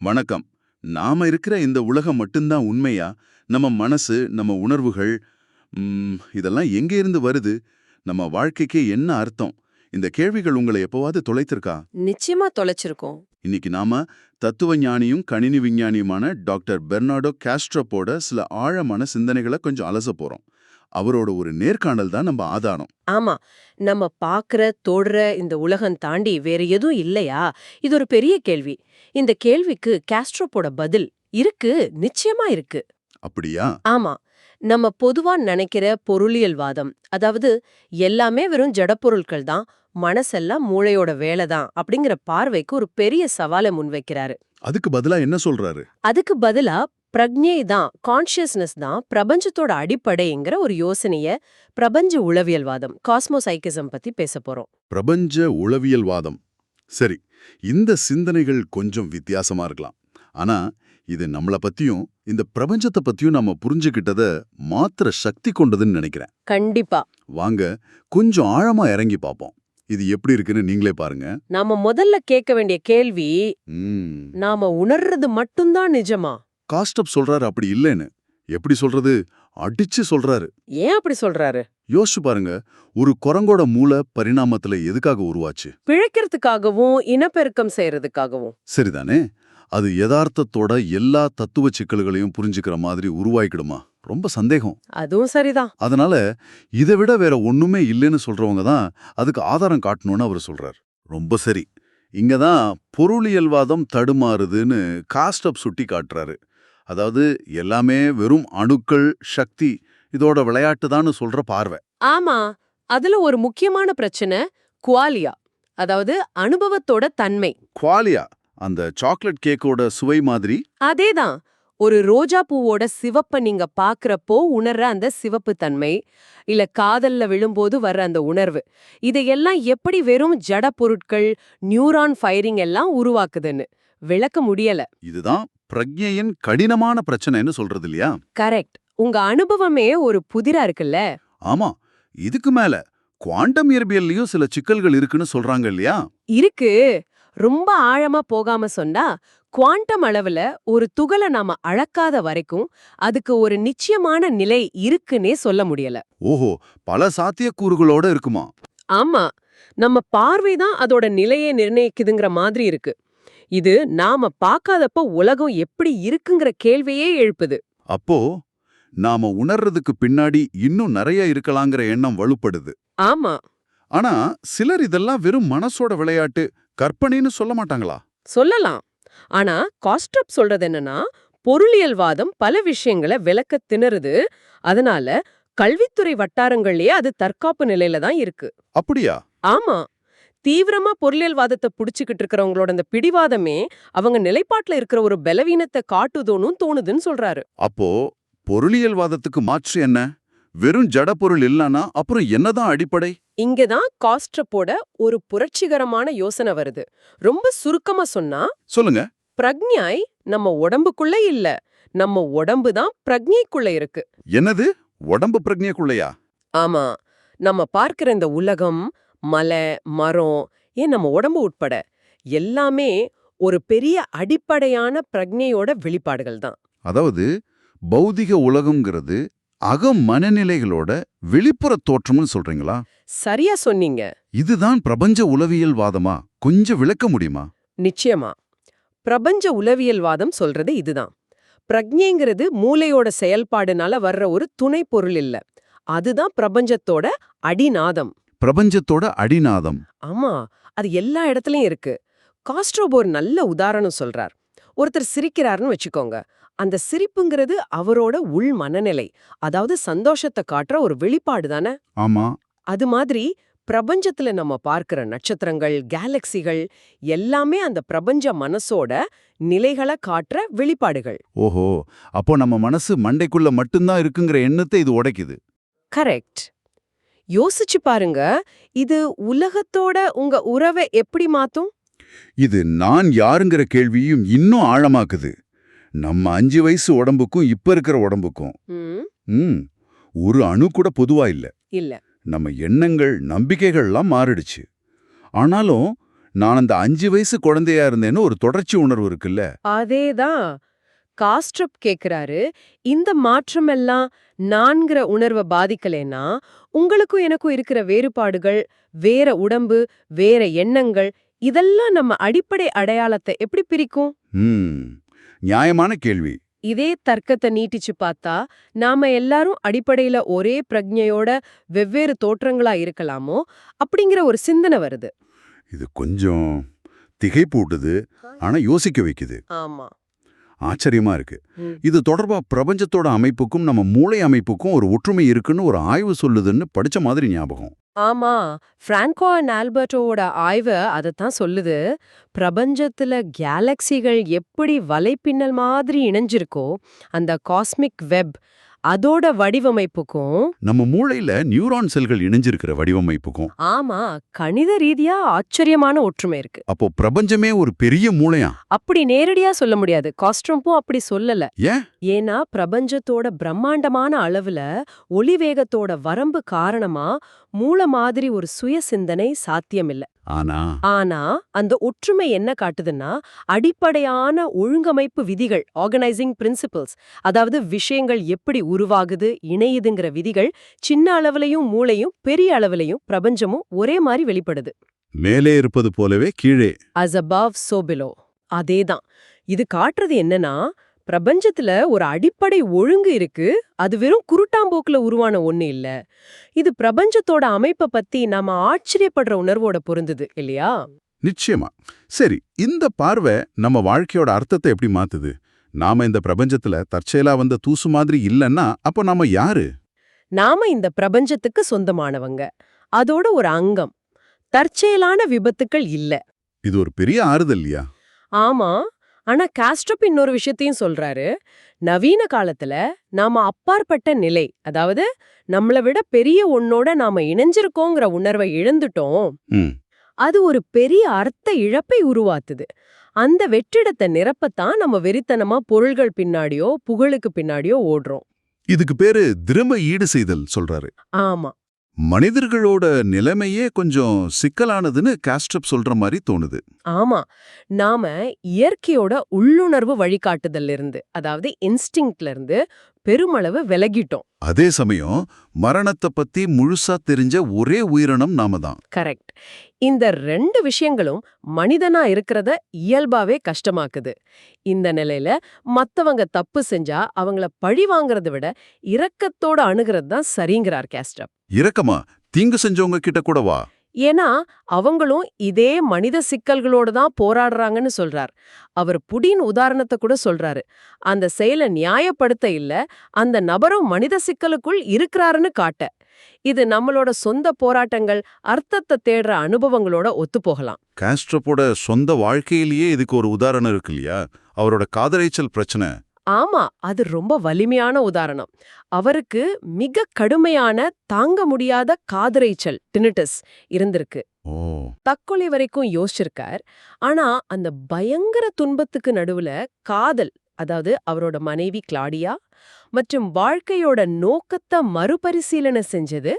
வணக்கம். நாம இருக்கிற இந்த உலகம் மட்டும்தான் உண்மையா? நம்ம மனசு நம்ம உணர்வுகள் இதெல்லாம் எங்க இருந்து வருது? நம்ம வாழ்க்கைக்கு என்ன அர்த்தம்? இந்த கேள்விகள் உங்களை எப்பவாவது தொலைத்திருக்கா? நிச்சயமா தொலைச்சிருக்கோம். இன்னைக்கு நாம தத்துவ ஞானியும் கணினி விஞ்ஞானியுமான டாக்டர் பெர்னாடோ காஸ்ட்ரோப்போட சில ஆழமான சிந்தனைகளை கொஞ்சம் அலச போறோம். அவரோட ஒரு நேர்காணல் தான் நம்ம ஆதாரம். ஆமா. நம்ம பாக்குற தொடுற இந்த உலகம் தாண்டி வேற எதுவும் இல்லையா? இது ஒரு பெரிய கேள்வி. இந்த கேள்விக்கு காஸ்ட்ரோப்போட பதில் இருக்கு நிச்சயமா இருக்கு. அப்படியா? ஆமா. நம்ம பொதுவா நினைக்கிற பொருளியல்வாதம் அதாவது எல்லாமே வெறும் ஜடப்பொருட்கள் தான் மனசெல்லாம் மூளையோட வேலை தான் அப்படிங்கிற பார்வைக்கு ஒரு பெரிய சவாலை முன்வைக்கிறாரு. அதுக்கு பதிலா என்ன சொல்றாரு? அதுக்கு பதிலா பிரக்ஞை தான் கான்ஷியஸ்னஸ் தான் பிரபஞ்சத்தோட அடிப்படைங்கிற ஒரு யோசனைய பிரபஞ்ச உளவியல்வாதம் காஸ்மோசைக்கிசம் பத்தி பேச போறோம். பிரபஞ்ச உளவியல்வாதம். சரி இந்த சிந்தனைகள் கொஞ்சம் வித்தியாசமா இருக்கலாம். ஆனா இது நம்மள பத்தியும் இந்த பிரபஞ்சத்தை பத்தியும் நம்ம புரிஞ்சுக்கிட்டத மாத்திர சக்தி கொண்டதுன்னு நினைக்கிறேன். கண்டிப்பா. வாங்க கொஞ்சம் ஆழமா இறங்கி பார்ப்போம் இது எப்படி இருக்குன்னு நீங்களே பாருங்க. நாம முதல்ல கேட்க வேண்டிய கேள்வி நாம உணர்றது மட்டும்தான் நிஜமா? காஸ்டப் சொல்றாரு அப்படி இல்லைன்னு. எப்படி சொல்றது? அடிச்சு சொல்றாரு. ஏன் அப்படி சொல்றாரு? யோசிச்சு பாருங்க. ஒரு குரங்கோட மூளை பரிணாமத்துல எதுக்காக உருவாச்சு? பிழைக்கிறதுக்காகவும் இனப்பெருக்கம் செய்யறதுக்காகவும். சரிதானே? அது யதார்த்தத்தோட எல்லா தத்துவ சிக்கல்களையும் புரிஞ்சுக்கிற மாதிரி உருவாக்கிடுமா ரொம்ப சந்தேகம். அதுவும் சரிதான். அதனால இதை விட வேற ஒண்ணுமே இல்லைன்னு சொல்றவங்க தான் அதுக்கு ஆதாரம் காட்டணும்னு அவர் சொல்றார். ரொம்ப சரி. இங்க தான் பொருளியல்வாதம் தடுமாறுதுன்னு காஸ்டப் சுட்டி காட்டுறாரு. அதாவது எல்லாமே வெறும் அணுக்கள் சக்தி இதோட விளையாட்டு சொல்ற பார்வை. ஆமா அதுல ஒரு முக்கியமான பிரச்சனை குவாலியா அதாவது அனுபவத்தோட தன்மை. குவாலியா அந்த சாக்லேட் கேக்கோட சுவை மாதிரி? அதேதான் ஒரு ரோஜா பூவோட சிவப்ப நீங்க பாக்குறப்போ உணர்ற அந்த சிவப்பு தன்மை இல்ல காதல்ல விழும்போது வர்ற அந்த உணர்வு இதையெல்லாம் எப்படி வெறும் ஜட பொருட்கள் நியூரான் ஃபயரிங் எல்லாம் உருவாக்குதுன்னு விளக்க முடியல. இதுதான் பிரக்ஞையின் கடினமான பிரச்சனைன்னு சொல்றது இல்லையா கரெக்ட். உங்க அனுபவமே ஒரு புதிரா இருக்குல்ல? ஆமா. இதுக்கு மேல குவாண்டம் இயற்பியல்லையும் சில சிக்கல்கள் இருக்குன்னு சொல்றாங்க இல்லையா? இருக்கு. ரொம்ப ஆழமா போகாம சொன்னா குவாண்டம் அளவுல ஒரு துகளை நாம அளக்காத வரைக்கும் அதுக்கு ஒரு நிச்சயமான நிலை இருக்குன்னே சொல்ல முடியல. ஓஹோ. பல சாத்தியக்கூறுகளோட இருக்குமா? ஆமா. நம்ம பார்வை தான் அதோட நிலையை நிர்ணயிக்குதுங்கிற மாதிரி இருக்கு. இது நாம பார்க்காதப்ப உலகம் எப்படி இருக்குங்கிற கேள்வியே எழுப்புது. அப்போ நாம உணர்றதுக்கு பின்னாடி இன்னும் நிறைய இருக்கலாங்கிற எண்ணம் வலுப்படுது. ஆமா. ஆனா சிலர் இதெல்லாம் வெறும் மனசோட விளையாட்டு கற்பனைன்னு சொல்ல மாட்டாங்களா? சொல்லலாம். ஆனா காஸ்ட்ரப் சொல்றது என்னன்னா பொருளியல்வாதம் பல விஷயங்களை விளக்க திணறுது. அதனால கல்வித்துறை வட்டாரங்கள்லயே அது தற்காப்பு நிலையில தான் இருக்கு. அப்படியா? ஆமா. தீவிரமா பொருளியல்வாதத்தை புடிச்சுக்கிட்டு இருக்கிறவங்களோட அந்த பிடிவாதமே அவங்க நிலைப்பாட்டுல இருக்கிற ஒரு பலவீனத்தை காட்டுதோனும் தோணுதுன்னு சொல்றாரு. அப்போ பொருளியல்வாதத்துக்கு மாற்று என்ன? வெறும் ஜட பொருள் இல்லனா அப்புறம் என்னதான் அடிப்படை? இங்கதான் காஸ்ட்ரப்போட ஒரு புரட்சிகரமான யோசனை வருது. ரொம்ப சுருக்கமா சொன்னா சொல்லுங்க. பிரக்ஞாய் நம்ம உடம்புக்குள்ள இல்ல. நம்ம உடம்பு தான் பிரக்ஞைக்குள்ள இருக்கு. என்னது? உடம்பு பிரக்ஞைக்குள்ளையா? ஆமா. நம்ம பார்க்கிற இந்த உலகம் மலை மரம் ஏன் நம்ம உடம்பு உட்பட எல்லாமே ஒரு பெரிய அடிப்படையான பிரக்ஞையோட வெளிப்பாடுகள் தான். அதாவது பௌதிக உலகம்ங்கிறது அக மனநிலைகளோட வெளிப்புற தோற்றம்னு சொல்றீங்களா? சரியா சொன்னீங்க. இதுதான் பிரபஞ்ச உளவியல் வாதமா? கொஞ்சம் விளக்க முடியுமா? நிச்சயமா. பிரபஞ்ச உளவியல்வாதம் சொல்றது இதுதான். பிரக்ஞைங்கிறது மூளையோட செயல்பாடுனால வர்ற ஒரு துணை பொருள் இல்ல. அதுதான் பிரபஞ்சத்தோட அடிநாதம். பிரபஞ்சத்தோட அடிநாதம். ஆமா அது எல்லா இடத்துலயும் இருக்கு. காஸ்ட்ரோப் ஒரு நல்ல உதாரணம் சொல்றார். ஒருத்தர் சிரிக்கிறாருன்னு வச்சுக்கோங்க. அந்த சிரிப்புங்கிறது அவரோட உள் மனநிலை அதாவது சந்தோஷத்தை காட்டுற ஒரு வெளிப்பாடு தானே? ஆமா. அது மாதிரி பிரபஞ்சத்துல நம்ம பார்க்கிற நட்சத்திரங்கள் கேலக்சிகள் எல்லாமே அந்த பிரபஞ்ச மனசோட நிலைகளை காட்டுற வெளிப்பாடுகள். ஓஹோ அப்போ நம்ம மனசு மண்டைக்குள்ள மட்டும்தான் இருக்குங்கிற எண்ணத்தை இது உடைக்குது. கரெக்ட். யோசிச்சு பாருங்க இது உலகத்தோட உங்க உறவை எப்படி மாத்தும்? இது நான் யாருங்கிற கேள்வியும் இன்னும் ஆழமாக்குது. நம்ம அஞ்சு வயசு உடம்புக்கும் இப்ப இருக்கிற உடம்புக்கும். ம், ஒரு அணு கூட பொதுவா இல்ல. இல்ல. நம்ம எண்ணங்கள் நம்பிக்கைகள்லாம் மாறிடுச்சு. ஆனாலும் நான் அந்த அஞ்சு வயசு குழந்தையா இருந்தேன்னு ஒரு தொடர்ச்சி உணர்வு இருக்குல்ல. அதேதான். காஸ்ட்ரப் கேக்குறாரு இந்த மாற்றமெல்லாம் நான்கிற உணர்வை பாதிக்கலைன்னா உங்களுக்கும் எனக்கும் இருக்கிற வேறுபாடுகள் வேற உடம்பு வேற எண்ணங்கள் இதெல்லாம் நம்ம அடிப்படை அடையாளத்தை எப்படி பிரிக்கும்? நியாயமான கேள்வி. இதே தர்க்கத்தை நீட்டிச்சு பார்த்தா நாம எல்லாரும் அடிப்படையில ஒரே பிரஜையோட வெவ்வேறு தோற்றங்களா இருக்கலாமோ? அப்படிங்கிற ஒரு சிந்தனை வருது. இது கொஞ்சம் திகைப்பூட்டுது. ஆனா யோசிக்க வைக்குது. ஆமா. ஆச்சரியமா இருக்கு. இது தொடர்பா பிரபஞ்சத்தோட அமைப்புக்கும் நம்ம மூளை அமைப்புக்கும் ஒரு ஒற்றுமை இருக்குன்னு ஒரு ஆய்வு சொல்லுதுன்னு படிச்ச மாதிரி ஞாபகம். ஆமா. பிரான்கோ அண்ட் ஆல்பர்ட்டோவோட ஆய்வு அதைத்தான் சொல்லுது. பிரபஞ்சத்துல கேலக்சிகள் எப்படி வலைப்பின்னல் மாதிரி இணைஞ்சிருக்கோ அந்த காஸ்மிக் வெப் அதோட வடிவமைப்புக்கும் நம்ம மூளையில நியூரான் செல்கள் இணைஞ்சிருக்கிற வடிவமைப்புக்கும் ஆமா கணித ரீதியா ஆச்சரியமான ஒற்றுமை இருக்கு. அப்போ பிரபஞ்சமே ஒரு பெரிய மூளையா? அப்படி நேரடியா சொல்ல முடியாது. காஸ்ட்ரம்பும் அப்படி சொல்லல. ஏன்? ஏன்னா பிரபஞ்சத்தோட பிரம்மாண்டமான அளவுல ஒளி வேகத்தோட வரம்பு காரணமா மூளை மாதிரி ஒரு சுய சிந்தனை சாத்தியமில்ல. ஆனா ஆனா அந்த ஒற்றுமை என்ன காட்டுதுன்னா அடிப்படையான ஒழுங்கமைப்பு விதிகள் ஆர்கனைசிங் பிரின்சிபல்ஸ் அதாவது விஷயங்கள் எப்படி உருவாகுது இணையுதுங்கிற விதிகள் சின்ன அளவுலயும் மூளையும் பெரிய அளவுலயும் பிரபஞ்சமும் ஒரே மாதிரி வெளிப்படுது. மேலே இருப்பது போலவே கீழே. As above so below. அதேதான். இது காட்டுறது என்னன்னா பிரபஞ்சத்துல ஒரு அடிப்படை ஒழுங்கு இருக்கு. அது வெறும் குருட்டாம்போக்குல உருவான ஒண்ணு இல்ல. இது பிரபஞ்சத்தோட அமைப்பை பத்தி நாம ஆச்சரியப்படுற உணர்வோட பொருந்துது இல்லையா? நிச்சயமா. சரி இந்த பார்வை நம்ம வாழ்க்கையோட அர்த்தத்தை எப்படி மாத்துது? நாம இந்த பிரபஞ்சத்துல தற்செயலா வந்த தூசு மாதிரி இல்லைன்னா அப்போ நாம யாரு? நாம இந்த பிரபஞ்சத்துக்கு சொந்தமானவங்க. அதோட ஒரு அங்கம். தற்செயலான விபத்துக்கள் இல்ல. இது ஒரு பெரிய ஆறுதல் இல்லையா? ஆமா. ஆனா காஸ்ட்ரப் இன்னொரு விஷயத்தையும் சொல்றாரு. நவீன காலத்துல நாம அப்பாற்பட்ட நிலை அதாவது நம்மள விட பெரிய ஒன்னோட நாம இணைஞ்சிருக்கோங்கிற உணர்வை இழந்துட்டோம். அது ஒரு பெரிய அர்த்த இழப்பை உருவாத்துது அந்த வெற்றிடத்தை நிரப்பத்தான் நம்ம வெறித்தனமா பொருள்கள் பின்னாடியோ புகழுக்கு பின்னாடியோ ஓடுறோம். இதுக்கு பேரு திரும்ப ஈடு செய்தல் சொல்றாரு. ஆமா. மனிதர்களோட நிலைமையே கொஞ்சம் சிக்கலானதுன்னு காஸ்ட்ரப் சொல்ற மாதிரி தோணுது. ஆமா. நாம இயற்கையோட உள்ளுணர்வு வழிகாட்டுதல்ல இருந்து அதாவது இன்ஸ்டிங்க்ட்ல இருந்து பெருமளவு விலகிட்டோம். அதே சமயம் மரணத்தை பத்தி முழுசா தெரிஞ்ச ஒரே உயிரினம் நாம தான். கரெக்ட். இந்த ரெண்டு விஷயங்களும் மனிதனா இருக்கிறத இயல்பாவே கஷ்டமாக்குது. இந்த நிலையில மத்தவங்க தப்பு செஞ்சா அவங்கள பழி வாங்குறதை விட இரக்கத்தோட அணுகிறது தான் சரிங்கிறார் கேஸ்டப் இரக்கமா? தீங்கு செஞ்சவங்க கிட்ட கூட வா. ஏன்னா அவங்களும் இதே மனித சிக்கல்களோட தான் போராடுறாங்கன்னு சொல்றார். அவர் புடின் உதாரணத்தை கூட சொல்றாரு. அந்த செயலை நியாயப்படுத்த இல்ல அந்த நபரும் மனித சிக்கலுக்குள் இருக்கிறாருன்னு காட்ட. இது நம்மளோட சொந்த போராட்டங்கள் அர்த்தத்தை தேடுற அனுபவங்களோட ஒத்துப்போகலாம் காஸ்ட்ரப்போட சொந்த வாழ்க்கையிலேயே இதுக்கு ஒரு உதாரணம் இருக்கு இல்லையா? அவரோட காதலைச்சல் பிரச்சனை. ஆமா அது ரொம்ப வலிமையான உதாரணம். அவருக்கு மிக கடுமையான தாங்க முடியாத காதரைச்சல் டினிட்டஸ் இருந்திருக்கு. தற்கொலை வரைக்கும் யோசிச்சிருக்கார். ஆனா அந்த பயங்கர துன்பத்துக்கு நடுவுல காதல் அதாவது அவரோட மனைவி கிளாடியா மற்றும் வாழ்க்கையோட நோக்கத்தை மறுபரிசீலனை செஞ்சது.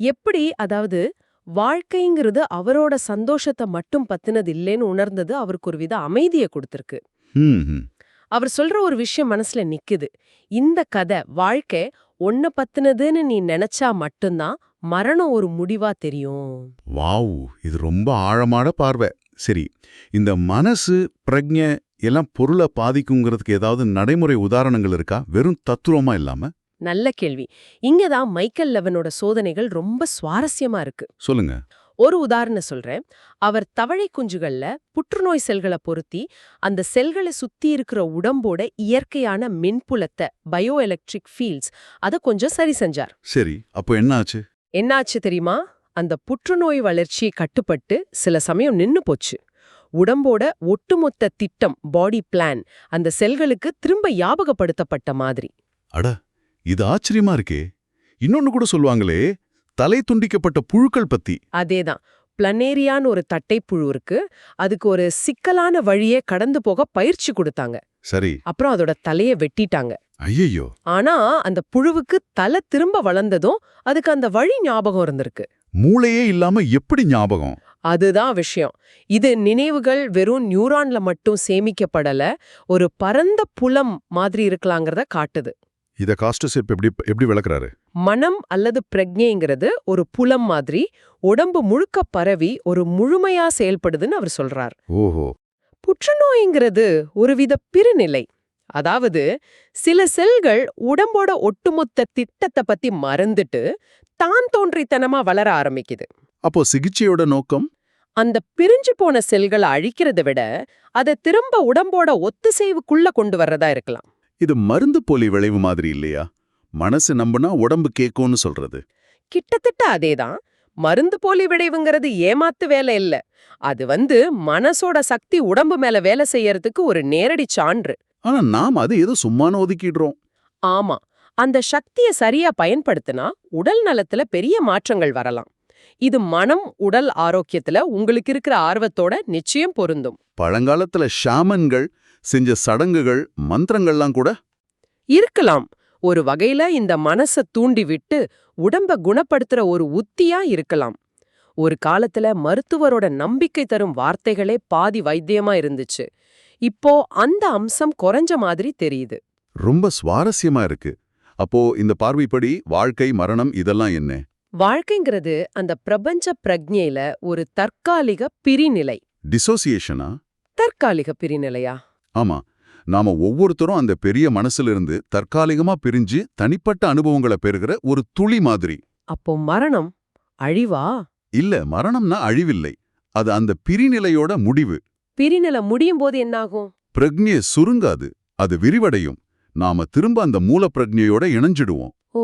எப்படி அதாவது வாழ்க்கைங்கிறது அவரோட சந்தோஷத்தை மட்டும் பத்தினது இல்லைன்னு உணர்ந்தது அவருக்கு ஒரு வித அமைதியை கொடுத்திருக்கு. அவர் சொல்ற ஒரு விஷயம் மனசுல நிக்குது. இந்த கதை வாழ்க்கை ஒன்ன பத்தினதுன்னு நீ நினைச்சா மட்டும்தான் மரணம் ஒரு முடிவா தெரியும். வாவ் இது ரொம்ப ஆழமான பார்வை. சரி இந்த மனசு பிரக்ஞை எல்லாம் பொருளை பாதிக்குங்கிறதுக்கு ஏதாவது நடைமுறை உதாரணங்கள் இருக்கா? வெறும் தத்துவமா இல்லாம? நல்ல கேள்வி. இங்கதான் மைக்கேல் லெவனோட சோதனைகள் ரொம்ப சுவாரஸ்யமா இருக்கு. சொல்லுங்க. ஒரு உதாரணம் சொல்றேன். அவர் தவளை குஞ்சுகள்ல புற்றுநோய் செல்களை பொருத்தி அந்த செல்களை சுத்தி இருக்கிற உடம்போட இயற்கையான மின்புலத்தை பயோ எலக்ட்ரிக் ஃபீல்ட்ஸ் அதை கொஞ்சம் சரி செஞ்சார். சரி அப்போ என்ன ஆச்சு? என்னாச்சு தெரியுமா? அந்த புற்றுநோய் வளர்ச்சி கட்டுப்பட்டு சில சமயம் நின்னு போச்சு. உடம்போட ஒட்டுமொத்த திட்டம் பாடி பிளான் அந்த செல்களுக்கு திரும்ப ஞாபகப்படுத்தப்பட்ட மாதிரி. அட இது ஆச்சரியமா இருக்கே. இன்னொன்னு கூட சொல்லுவாங்களே தலை துண்டிக்கப்பட்ட புழுக்கள் பத்தி. அதேதான். பிளனேரியான்னு ஒரு தட்டைப்புழு இருக்கு. அதுக்கு ஒரு சிக்கலான வழியே கடந்து போக பயிற்சி கொடுத்தாங்க. சரி. அப்புறம் அதோட தலைய வெட்டிட்டாங்க. ஐயையோ. ஆனா அந்த புழுவுக்கு தலை திரும்ப வளர்ந்ததும் அதுக்கு அந்த வழி ஞாபகம் இருந்திருக்கு. மூளையே இல்லாம எப்படி ஞாபகம்? அதுதான் விஷயம். இது நினைவுகள் வெறும் நியூரான்ல மட்டும் சேமிக்கப்படல. ஒரு பரந்த புலம் மாதிரி இருக்கலாங்கிறத காட்டுது. இத காஸ்டஸ் இப்ப எப்படி எப்படி விளக்குறாரு? மனம் அல்லது பிரக்ஞைங்கிறது ஒரு புலம் மாதிரி உடம்பு முழுக்க பரவி ஒரு முழுமையா செயல்படுதுன்னு அவர் சொல்றார். ஓஹோ. புற்றுநோய்ங்கிறது ஒருவித பிறநிலை அதாவது சில செல்கள் உடம்போட ஒட்டுமொத்த திட்டத்தை பத்தி மறந்துட்டு தான் தோன்றித்தனமா வளர ஆரம்பிக்குது. அப்போ சிகிச்சையோட நோக்கம்? அந்த பிரிஞ்சு போன செல்களை அழிக்கிறத விட அதை திரும்ப உடம்போட ஒத்துசைவுக்குள்ள கொண்டு வர்றதா இருக்கலாம். இது மருந்து போலி விளைவு மாதிரி இல்லையா? மனசு நம்புனா உடம்பு கேக்கும்னு சொல்றது. கிட்டத்தட்ட அதேதான். மருந்து போலி விளைவுங்கிறது ஏமாத்து வேலை இல்ல. அது வந்து மனசோட சக்தி உடம்பு மேல வேலை செய்யறதுக்கு ஒரு நேரடி சான்று. ஆனா நாம் அது ஏதோ சும்மானு ஒதுக்கிடுறோம். ஆமா. அந்த சக்திய சரியா பயன்படுத்தினா உடல் நலத்துல பெரிய மாற்றங்கள் வரலாம். இது மனம் உடல் ஆரோக்கியத்துல உங்களுக்கு இருக்கிற ஆர்வத்தோட நிச்சயம் பொருந்தும். பழங்காலத்துல ஷாமன்கள் செஞ்ச சடங்குகள் மந்திரங்கள்லாம் கூட? இருக்கலாம். ஒரு வகையில இந்த மனச தூண்டி விட்டு உடம்ப குணப்படுத்துற ஒரு உத்தியா இருக்கலாம். ஒரு காலத்துல மருத்துவரோட நம்பிக்கை தரும் வார்த்தைகளே பாதி வைத்தியமா இருந்துச்சு. இப்போ அந்த அம்சம் குறைஞ்ச மாதிரி தெரியுது. ரொம்ப சுவாரஸ்யமா இருக்கு. அப்போ இந்த பார்வைப்படி வாழ்க்கை மரணம் இதெல்லாம் என்ன? வாழ்க்கைங்கிறது அந்த பிரபஞ்ச பிரக்ஞையில ஒரு தற்காலிக பிரிநிலை. டிசோசியேஷனா தற்காலிக பிரிநிலையா? ஆமா நாம ஒவ்வொருத்தரும் அந்த பெரிய மனசுல இருந்து தற்காலிகமா பிரிஞ்சு தனிப்பட்ட அனுபவங்களை பெறுகிற ஒரு துளி மாதிரி. அப்போ மரணம் அழிவா? இல்ல மரணம்னா அழிவில்லை. அது அந்த பிரிநிலையோட முடிவு. பிரிநிலை முடியும் போது என்னாகும்? பிரக்ஞை சுருங்காது அது விரிவடையும். நாம திரும்ப அந்த மூல பிரக்ஞையோட இணைஞ்சிடுவோம். ஓ.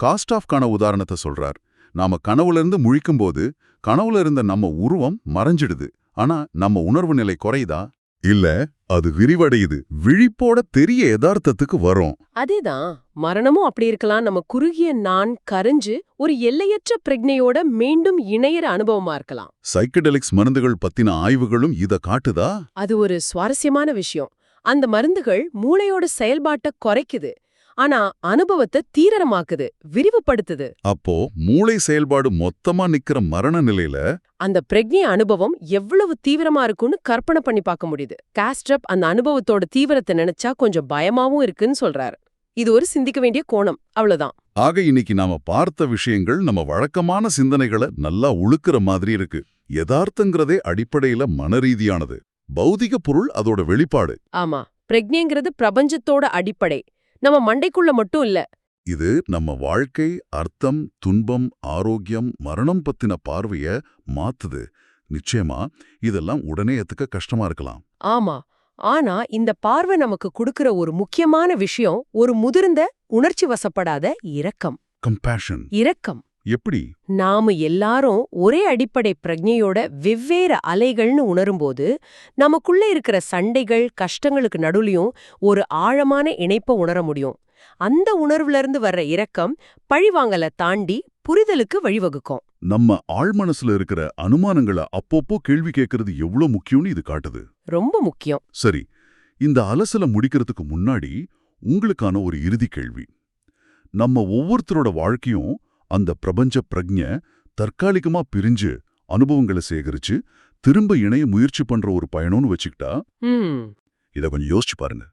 காஸ்டாஃப்கான உதாரணத்தை சொல்றார். நாம கனவுல இருந்து முழிக்கும்போது கனவுல இருந்த நம்ம உருவம் மறைஞ்சிடுது. ஆனா நம்ம உணர்வு நிலை குறையுதா? இல்ல அது விரிவடையுது. விழிப்போட தெரிய யதார்த்தத்துக்கு வரும். அதேதான். மரணமும் அப்படி இருக்கலாம். நம்ம குறுகிய நான் கரைஞ்சு ஒரு எல்லையற்ற பிரக்ஞையோட மீண்டும் இணையற அனுபவமா இருக்கலாம். சைக்கடெலிக்ஸ் மருந்துகள் பத்தின ஆய்வுகளும் இத காட்டுதா? அது ஒரு சுவாரஸ்யமான விஷயம். அந்த மருந்துகள் மூளையோட செயல்பாட்டை குறைக்குது. ஆனா அனுபவத்தை தீவிரமாக்குது விரிவுபடுத்துது. அப்போ மூளை செயல்பாடு மொத்தமா நிக்கிற மரண நிலையில அந்த பிரக்ஞை அனுபவம் எவ்வளவு தீவிரமா இருக்கும்னு கற்பனை பண்ணி பார்க்க முடியுது. காஸ்ட்ரப் அந்த அனுபவத்தோட தீவிரத்தை நினைச்சா கொஞ்சம் பயமாவும் இருக்குன்னு சொல்றாரு. இது ஒரு சிந்திக்க வேண்டிய கோணம் அவ்வளவுதான். ஆக இன்னைக்கு நாம பார்த்த விஷயங்கள் நம்ம வழக்கமான சிந்தனைகளை நல்லா உழுக்கிற மாதிரி இருக்கு. யதார்த்தங்கிறதே அடிப்படையில மனரீதியானது. பௌதிக பொருள் அதோட வெளிப்பாடு. ஆமா பிரக்ஞைங்கிறது பிரபஞ்சத்தோட அடிப்படை. நம்ம மண்டைக்குள்ள மட்டும் இல்ல. இது நம்ம வாழ்க்கை அர்த்தம் துன்பம் ஆரோக்கியம் மரணம் பத்தின பார்வைய மாத்துது. நிச்சயமா இதெல்லாம் உடனே ஏத்துக்க கஷ்டமா இருக்கலாம். ஆமா. ஆனா இந்த பார்வை நமக்கு கொடுக்கிற ஒரு முக்கியமான விஷயம் ஒரு முதிர்ந்த உணர்ச்சி வசப்படாத இரக்கம். கம்பேஷன் இரக்கம். எப்படி? நாம எல்லாரும் ஒரே அடிப்படை பிரக்ஞையோட வெவ்வேறு அலைகள்னு உணரும்போது நமக்குள்ள இருக்கிற சண்டைகள் கஷ்டங்களுக்கு நடுவுலயும் ஒரு ஆழமான இணைப்பை உணர முடியும். அந்த உணர்வுல இருந்து வர்ற இரக்கம் பழிவாங்கல தாண்டி புரிதலுக்கு வழிவகுக்கும். நம்ம ஆழ்மனசுல இருக்கிற அனுமானங்களை அப்பப்போ கேள்வி கேட்கறது எவ்வளவு முக்கியம்னு இது காட்டுது. ரொம்ப முக்கியம். சரி இந்த அலசல முடிக்கிறதுக்கு முன்னாடி உங்களுக்கான ஒரு இறுதி கேள்வி. நம்ம ஒவ்வொருத்தரோட வாழ்க்கையும் அந்த பிரபஞ்ச பிரக்ஞ தற்காலிகமா பிரிஞ்சு அனுபவங்களை சேகரிச்சு திரும்ப இணைய முயற்சி பண்ற ஒரு பயணம்னு வச்சுக்கிட்டா இத கொஞ்சம் யோசிச்சு பாருங்க.